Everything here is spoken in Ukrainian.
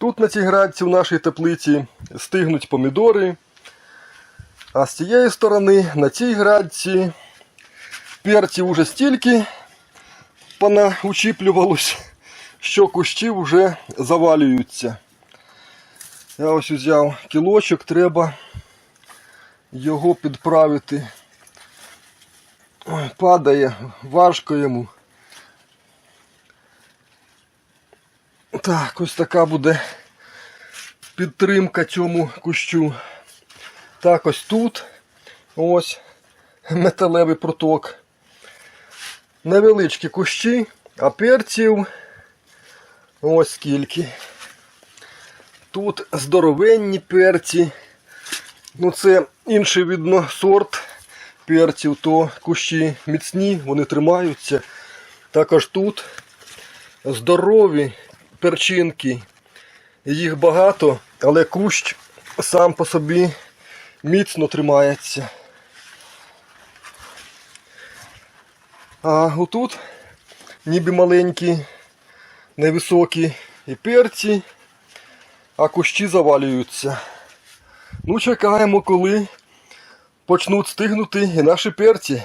Тут на цій градці в нашій теплиці стигнуть помідори. А з цієї сторони на цій градці перців уже стільки понаучіплювалось, що кущі вже завалюються. Я ось взяв кілочок, треба його підправити. Ой, падає, важко йому. Так, ось така буде підтримка цьому кущу. Так, ось тут ось металевий проток. Невеличкі кущі, а перців ось скільки. Тут здоровенні перці. Ну це інший видно сорт перців, то кущі міцні, вони тримаються. Також тут здорові перчинки. Їх багато, але кущ сам по собі міцно тримається. А отут ніби маленькі, невисокі і перці, а кущі завалюються. Ну, чекаємо, коли почнуть стигнути і наші перці.